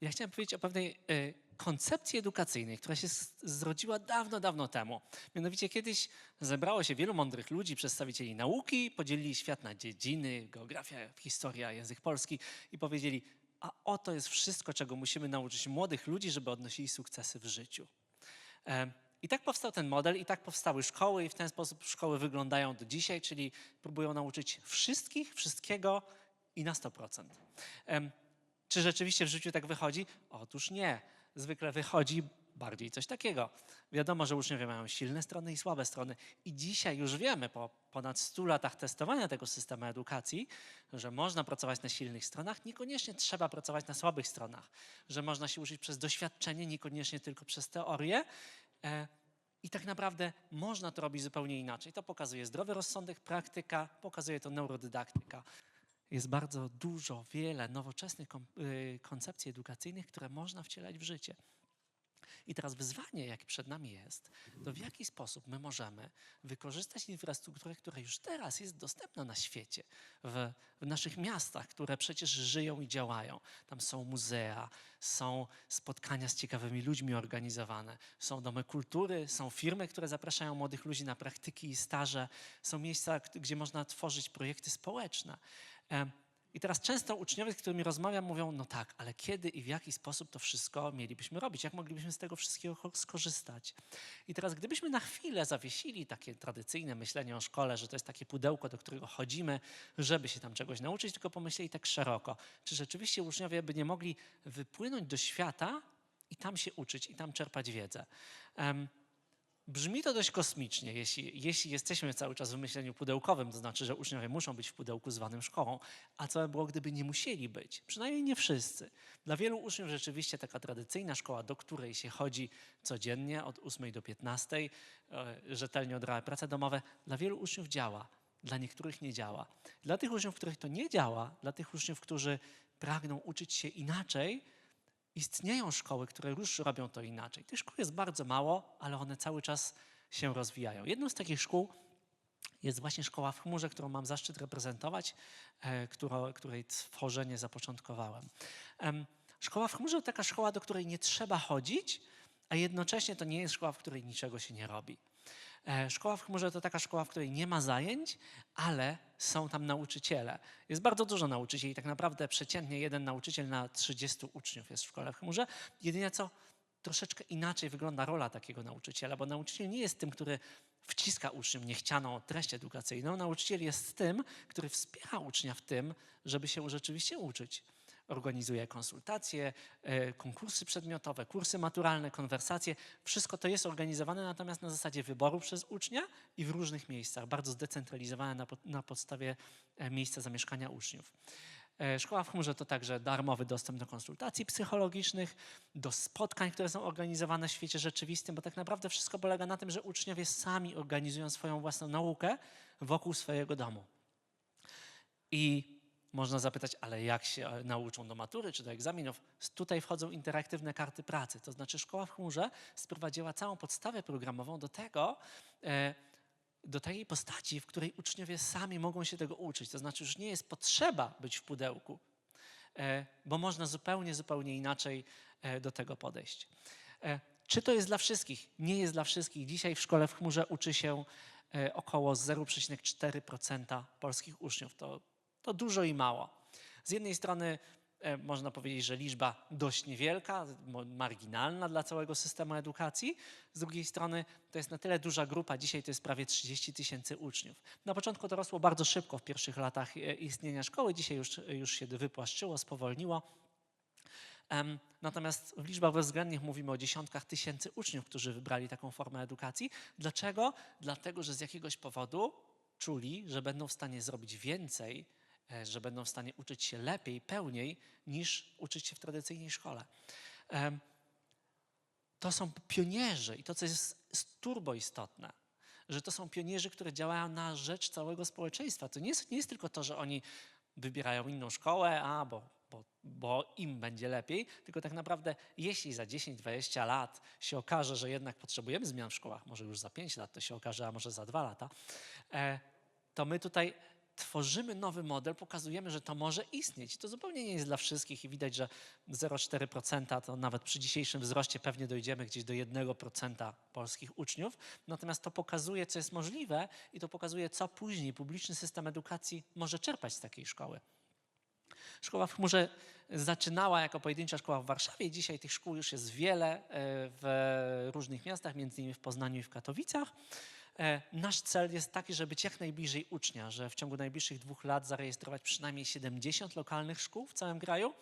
Ja chciałem powiedzieć o pewnej e, koncepcji edukacyjnej, która się zrodziła dawno, dawno temu. Mianowicie kiedyś zebrało się wielu mądrych ludzi, przedstawicieli nauki, podzielili świat na dziedziny, geografia, historia, język polski i powiedzieli, a oto jest wszystko, czego musimy nauczyć młodych ludzi, żeby odnosili sukcesy w życiu. E, I tak powstał ten model, i tak powstały szkoły, i w ten sposób szkoły wyglądają do dzisiaj, czyli próbują nauczyć wszystkich, wszystkiego i na 100%. Czy rzeczywiście w życiu tak wychodzi? Otóż nie. Zwykle wychodzi bardziej coś takiego. Wiadomo, że uczniowie mają silne strony i słabe strony. I dzisiaj już wiemy, po ponad 100 latach testowania tego systemu edukacji, że można pracować na silnych stronach, niekoniecznie trzeba pracować na słabych stronach. Że można się uczyć przez doświadczenie, niekoniecznie tylko przez teorię. E, I tak naprawdę można to robić zupełnie inaczej. To pokazuje zdrowy rozsądek, praktyka, pokazuje to neurodydaktyka. Jest bardzo dużo, wiele nowoczesnych y, koncepcji edukacyjnych, które można wcielać w życie. I teraz wyzwanie, jakie przed nami jest, to w jaki sposób my możemy wykorzystać infrastrukturę, która już teraz jest dostępna na świecie, w, w naszych miastach, które przecież żyją i działają. Tam są muzea, są spotkania z ciekawymi ludźmi organizowane, są domy kultury, są firmy, które zapraszają młodych ludzi na praktyki i staże, są miejsca, gdzie można tworzyć projekty społeczne. Em, i teraz często uczniowie, z którymi rozmawiam, mówią, no tak, ale kiedy i w jaki sposób to wszystko mielibyśmy robić? Jak moglibyśmy z tego wszystkiego skorzystać? I teraz gdybyśmy na chwilę zawiesili takie tradycyjne myślenie o szkole, że to jest takie pudełko, do którego chodzimy, żeby się tam czegoś nauczyć, tylko pomyśleli tak szeroko, czy rzeczywiście uczniowie by nie mogli wypłynąć do świata i tam się uczyć, i tam czerpać wiedzę? Em, Brzmi to dość kosmicznie, jeśli, jeśli jesteśmy cały czas w myśleniu pudełkowym, to znaczy, że uczniowie muszą być w pudełku zwanym szkołą, a co by było, gdyby nie musieli być? Przynajmniej nie wszyscy. Dla wielu uczniów rzeczywiście taka tradycyjna szkoła, do której się chodzi codziennie od 8 do 15, e, rzetelnie odrabia prace domowe, dla wielu uczniów działa, dla niektórych nie działa. Dla tych uczniów, których to nie działa, dla tych uczniów, którzy pragną uczyć się inaczej, istnieją szkoły, które już robią to inaczej. Tych szkół jest bardzo mało, ale one cały czas się rozwijają. Jedną z takich szkół jest właśnie szkoła w chmurze, którą mam zaszczyt reprezentować, e, której tworzenie zapoczątkowałem. Em, Szkoła w chmurze to taka szkoła, do której nie trzeba chodzić, a jednocześnie to nie jest szkoła, w której niczego się nie robi. E, Szkoła w chmurze to taka szkoła, w której nie ma zajęć, ale są tam nauczyciele. Jest bardzo dużo nauczycieli, tak naprawdę przeciętnie jeden nauczyciel na 30 uczniów jest w szkole w chmurze. Jedynie co troszeczkę inaczej wygląda rola takiego nauczyciela, bo nauczyciel nie jest tym, który wciska uczniom niechcianą treść edukacyjną. Nauczyciel jest tym, który wspiera ucznia w tym, żeby się rzeczywiście uczyć. Organizuje konsultacje, e, konkursy przedmiotowe, kursy maturalne, konwersacje. Wszystko to jest organizowane natomiast na zasadzie wyboru przez ucznia i w różnych miejscach, bardzo zdecentralizowane na, na podstawie e, miejsca zamieszkania uczniów. E, Szkoła w chmurze to także darmowy dostęp do konsultacji psychologicznych, do spotkań, które są organizowane w świecie rzeczywistym, bo tak naprawdę wszystko polega na tym, że uczniowie sami organizują swoją własną naukę wokół swojego domu. I można zapytać, ale jak się e, nauczą do matury czy do egzaminów? Tutaj wchodzą interaktywne karty pracy. To znaczy szkoła w chmurze sprowadziła całą podstawę programową do tego, e, do takiej postaci, w której uczniowie sami mogą się tego uczyć. To znaczy już nie jest potrzeba być w pudełku, e, bo można zupełnie, zupełnie inaczej do tego podejść. Czy to jest dla wszystkich? Nie jest dla wszystkich. Dzisiaj w szkole w chmurze uczy się około 0,4% polskich uczniów. To, to dużo i mało. Z jednej strony e, można powiedzieć, że liczba dość niewielka, marginalna dla całego systemu edukacji. Z drugiej strony to jest na tyle duża grupa, dzisiaj to jest prawie 30 tysięcy uczniów. Na początku to rosło bardzo szybko w pierwszych latach e, istnienia szkoły, dzisiaj już, już się wypłaszczyło, spowolniło. Natomiast w liczbach bezwzględnych mówimy o dziesiątkach tysięcy uczniów, którzy wybrali taką formę edukacji. Dlaczego? Dlatego, że z jakiegoś powodu czuli, że będą w stanie zrobić więcej, że będą w stanie uczyć się lepiej, pełniej niż uczyć się w tradycyjnej szkole. To są pionierzy i to, co jest jest turbo istotne, że to są pionierzy, które działają na rzecz całego społeczeństwa. To nie jest, nie jest tylko to, że oni wybierają inną szkołę, a bo, bo, bo im będzie lepiej, tylko tak naprawdę jeśli za 10-20 lat się okaże, że jednak potrzebujemy zmian w szkołach, może już za 5 lat to się okaże, a może za 2 lata, e, to my tutaj tworzymy nowy model, pokazujemy, że to może istnieć. To zupełnie nie jest dla wszystkich i widać, że 0,4% to nawet przy dzisiejszym wzroście pewnie dojdziemy gdzieś do 1% polskich uczniów. Natomiast to pokazuje, co jest możliwe i to pokazuje, co później publiczny system edukacji może czerpać z takiej szkoły. Szkoła w chmurze zaczynała jako pojedyncza szkoła w Warszawie. Dzisiaj tych szkół już jest wiele e, w różnych miastach, między innymi w Poznaniu i w Katowicach. E, Nasz cel jest taki, żeby być jak najbliżej ucznia, że w ciągu najbliższych dwóch lat zarejestrować przynajmniej 70 lokalnych szkół w całym kraju.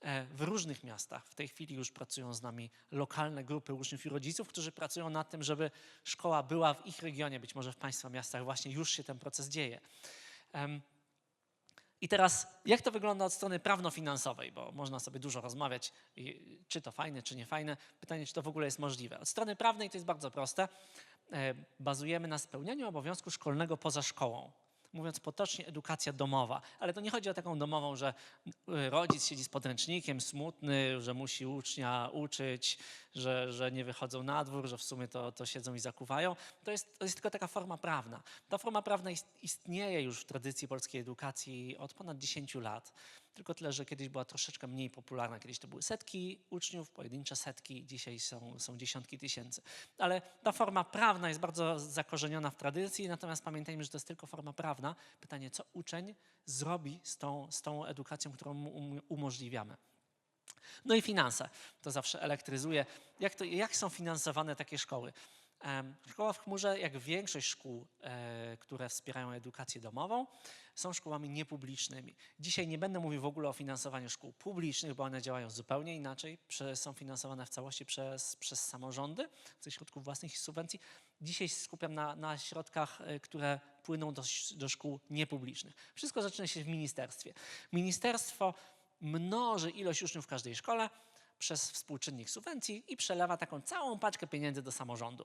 e, W różnych miastach. W tej chwili już pracują z nami lokalne grupy uczniów i rodziców, którzy pracują nad tym, żeby szkoła była w ich regionie, być może w Państwa miastach właśnie już się ten proces dzieje. I teraz, jak to wygląda od strony prawno-finansowej, bo można sobie dużo rozmawiać, czy to fajne, czy nie fajne. Pytanie, czy to w ogóle jest możliwe. Od strony prawnej to jest bardzo proste. E, Bazujemy na spełnianiu obowiązku szkolnego poza szkołą. Mówiąc potocznie, edukacja domowa. Ale to nie chodzi o taką domową, że y, rodzic siedzi z podręcznikiem, smutny, że musi ucznia uczyć, że, że nie wychodzą na dwór, że w sumie to, to siedzą i zakuwają. To jest, to jest tylko taka forma prawna. Ta forma prawna ist- istnieje już w tradycji polskiej edukacji od ponad 10 lat. Tylko tyle, że kiedyś była troszeczkę mniej popularna. Kiedyś to były setki uczniów, pojedyncze setki, dzisiaj są, są dziesiątki tysięcy. Ale ta forma prawna jest bardzo zakorzeniona w tradycji, natomiast pamiętajmy, że to jest tylko forma prawna. Pytanie, co uczeń zrobi z tą, z tą edukacją, którą mu um- umożliwiamy. No i finanse. To zawsze elektryzuje. Jak, to, jak są finansowane takie szkoły? Szkoła w chmurze, jak większość szkół, e, które wspierają edukację domową, są szkołami niepublicznymi. Dzisiaj nie będę mówił w ogóle o finansowaniu szkół publicznych, bo one działają zupełnie inaczej. Są finansowane w całości przez, przez samorządy ze środków własnych i subwencji. Dzisiaj skupiam na, na środkach, e, które płyną do, do szkół niepublicznych. Wszystko zaczyna się w ministerstwie. Ministerstwo mnoży ilość uczniów w każdej szkole przez współczynnik subwencji i przelewa taką całą paczkę pieniędzy do samorządu.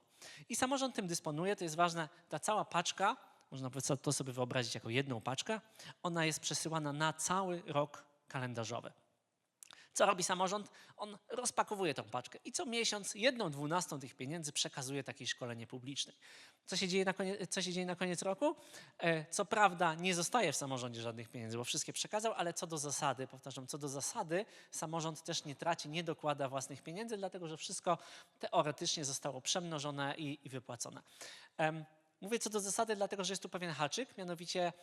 I samorząd tym dysponuje, to jest ważne, ta cała paczka, można to sobie wyobrazić jako jedną paczkę, ona jest przesyłana na cały rok kalendarzowy. Co robi samorząd? On rozpakowuje tą paczkę i co miesiąc jedną dwunastą tych pieniędzy przekazuje takiej szkole niepublicznej. Co się dzieje na koniec, co się dzieje na koniec roku? E, Co prawda nie zostaje w samorządzie żadnych pieniędzy, bo wszystkie przekazał, ale co do zasady, powtarzam, co do zasady, samorząd też nie traci, nie dokłada własnych pieniędzy, dlatego że wszystko teoretycznie zostało przemnożone i, i wypłacone. Mówię co do zasady, dlatego że jest tu pewien haczyk, mianowicie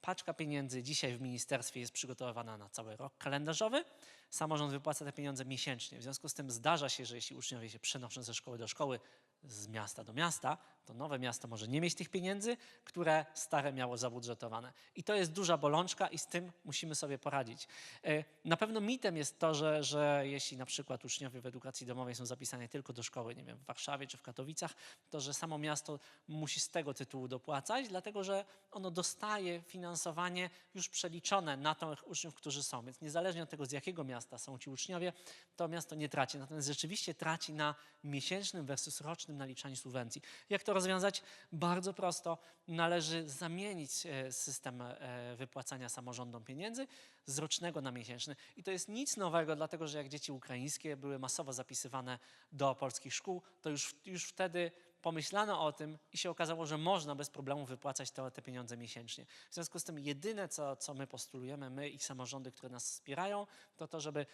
paczka pieniędzy dzisiaj w ministerstwie jest przygotowywana na cały rok kalendarzowy. Samorząd wypłaca te pieniądze miesięcznie. W związku z tym zdarza się, że jeśli uczniowie się przenoszą ze szkoły do szkoły, z miasta do miasta, to nowe miasto może nie mieć tych pieniędzy, które stare miało zabudżetowane. I to jest duża bolączka i z tym musimy sobie poradzić. E, Na pewno mitem jest to, że, że jeśli na przykład uczniowie w edukacji domowej są zapisani tylko do szkoły, nie wiem, w Warszawie czy w Katowicach, to że samo miasto musi z tego tytułu dopłacać, dlatego że ono dostaje finansowanie już przeliczone na tych uczniów, którzy są. Więc niezależnie od tego, z jakiego miasta są ci uczniowie, to miasto nie traci. Natomiast rzeczywiście traci na miesięcznym versus rocznym naliczaniu subwencji. Jak to rozwiązać? Bardzo prosto. Należy zamienić e, system e, wypłacania samorządom pieniędzy z rocznego na miesięczny. I to jest nic nowego, dlatego że jak dzieci ukraińskie były masowo zapisywane do polskich szkół, to już, już wtedy pomyślano o tym i się okazało, że można bez problemu wypłacać te, te pieniądze miesięcznie. W związku z tym jedyne, co, co my postulujemy, my i samorządy, które nas wspierają, to to, żeby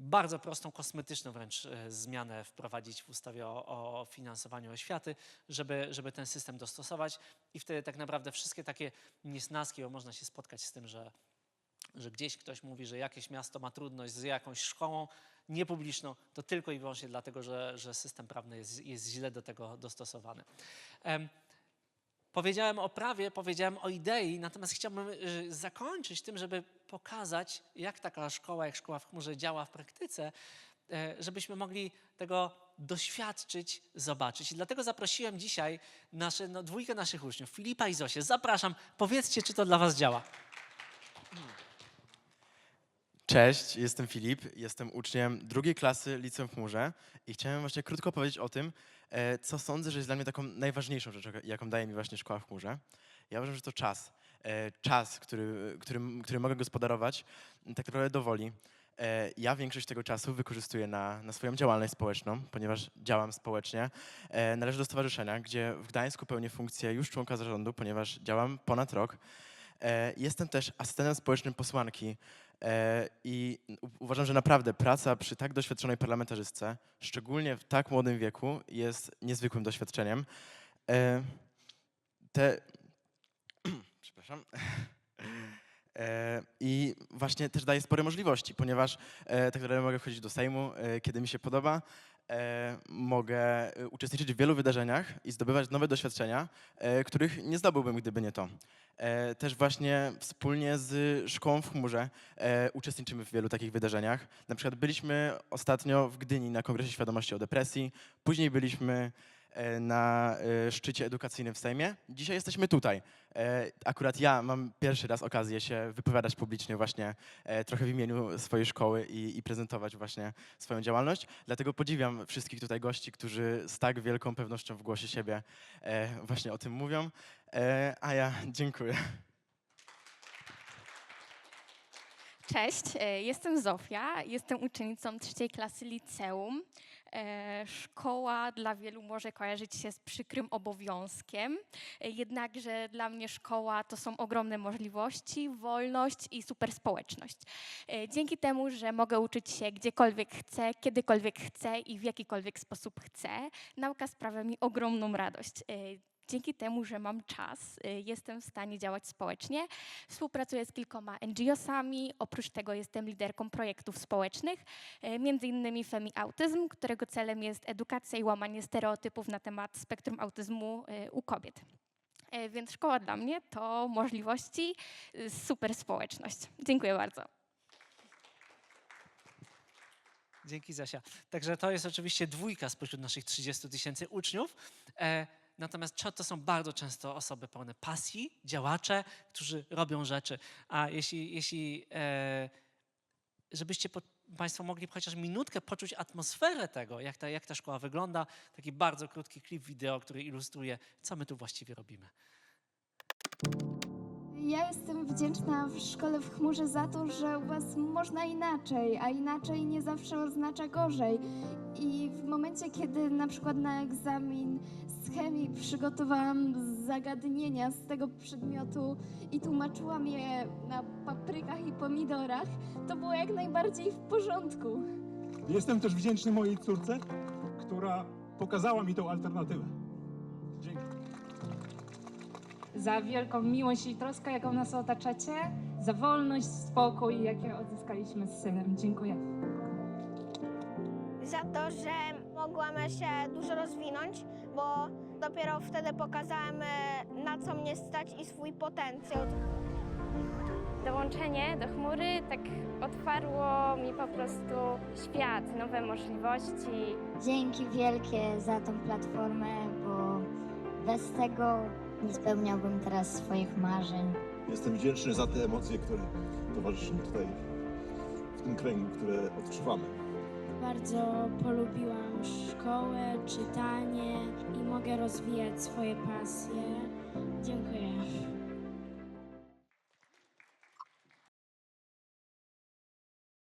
bardzo prostą, kosmetyczną wręcz e, zmianę wprowadzić w ustawie o, o finansowaniu oświaty, żeby, żeby ten system dostosować i wtedy tak naprawdę wszystkie takie niesnaski, bo można się spotkać z tym, że że gdzieś ktoś mówi, że jakieś miasto ma trudność z jakąś szkołą niepubliczną, to tylko i wyłącznie dlatego, że, że system prawny jest, jest źle do tego dostosowany. Em, Powiedziałem o prawie, powiedziałem o idei, natomiast chciałbym y, zakończyć tym, żeby pokazać, jak taka szkoła, jak szkoła w chmurze działa w praktyce, e, żebyśmy mogli tego doświadczyć, zobaczyć. I dlatego zaprosiłem dzisiaj nasze, no, dwójkę naszych uczniów, Filipa i Zosię. Zapraszam, powiedzcie, czy to dla was działa. Cześć, jestem Filip, jestem uczniem drugiej klasy Liceum w Chmurze i chciałem właśnie krótko powiedzieć o tym, co sądzę, że jest dla mnie taką najważniejszą rzeczą, jaką daje mi właśnie szkoła w chmurze. Ja uważam, że to czas. E, Czas, który, którym, który mogę gospodarować m, tak naprawdę dowoli. E, Ja większość tego czasu wykorzystuję na, na swoją działalność społeczną, ponieważ działam społecznie. E, Należę do stowarzyszenia, gdzie w Gdańsku pełnię funkcję już członka zarządu, ponieważ działam ponad rok. E, Jestem też asystentem społecznym posłanki e, i u- uważam, że naprawdę praca przy tak doświadczonej parlamentarzystce, szczególnie w tak młodym wieku, jest niezwykłym doświadczeniem. E, Te... Przepraszam. E, I właśnie też daje spore możliwości, ponieważ e, tak naprawdę mogę wchodzić do Sejmu, e, kiedy mi się podoba. E, mogę e, uczestniczyć w wielu wydarzeniach i zdobywać nowe doświadczenia, e, których nie zdobyłbym, gdyby nie to. Też właśnie wspólnie z Szkołą w Chmurze uczestniczymy w wielu takich wydarzeniach. Na przykład byliśmy ostatnio w Gdyni na Kongresie Świadomości o Depresji, później byliśmy na e, szczycie edukacyjnym w Sejmie. Dzisiaj jesteśmy tutaj. E, Akurat ja mam pierwszy raz okazję się wypowiadać publicznie właśnie e, trochę w imieniu swojej szkoły i, i prezentować właśnie swoją działalność. Dlatego podziwiam wszystkich tutaj gości, którzy z tak wielką pewnością w głosie siebie e, właśnie o tym mówią. E, A ja dziękuję. Cześć, e, jestem Zofia, jestem uczennicą trzeciej klasy liceum. E, Szkoła dla wielu może kojarzyć się z przykrym obowiązkiem, e, jednakże dla mnie szkoła to są ogromne możliwości, wolność i super społeczność. E, Dzięki temu, że mogę uczyć się gdziekolwiek chcę, kiedykolwiek chcę i w jakikolwiek sposób chcę, nauka sprawia mi ogromną radość. E, Dzięki temu, że mam czas, e, jestem w stanie działać społecznie, Współpracuję z kilkoma NGO-sami, oprócz tego jestem liderką projektów społecznych, e, między innymi Femi Autyzm, którego celem jest edukacja i łamanie stereotypów na temat spektrum autyzmu e, u kobiet. E, Więc szkoła dla mnie to możliwości, e, super społeczność. Dziękuję bardzo. Dzięki Zasia. Także to jest oczywiście dwójka spośród naszych 30 tysięcy uczniów. Natomiast to są bardzo często osoby pełne pasji, działacze, którzy robią rzeczy. A jeśli, jeśli e, żebyście Państwo mogli chociaż minutkę poczuć atmosferę tego, jak ta, jak ta szkoła wygląda, taki bardzo krótki klip wideo, który ilustruje, co my tu właściwie robimy. Ja jestem wdzięczna w szkole w chmurze za to, że u Was można inaczej, a inaczej nie zawsze oznacza gorzej. I w momencie, kiedy na przykład na egzamin z chemii przygotowałam zagadnienia z tego przedmiotu i tłumaczyłam je na paprykach i pomidorach, to było jak najbardziej w porządku. Jestem też wdzięczny mojej córce, która pokazała mi tą alternatywę. Za wielką miłość i troskę, jaką nas otaczacie, za wolność, spokój, jakie odzyskaliśmy z synem. Dziękuję. za to, że mogłam się dużo rozwinąć, bo dopiero wtedy pokazałem, e, na co mnie stać i swój potencjał. Dołączenie do chmury tak otwarło mi po prostu świat, nowe możliwości. Dzięki wielkie za tą platformę, bo bez tego nie spełniałbym teraz swoich marzeń. Jestem wdzięczny za te emocje, które towarzyszą tutaj w tym kręgu, które odczuwamy. Bardzo polubiłam szkołę, czytanie i mogę rozwijać swoje pasje. Dziękuję.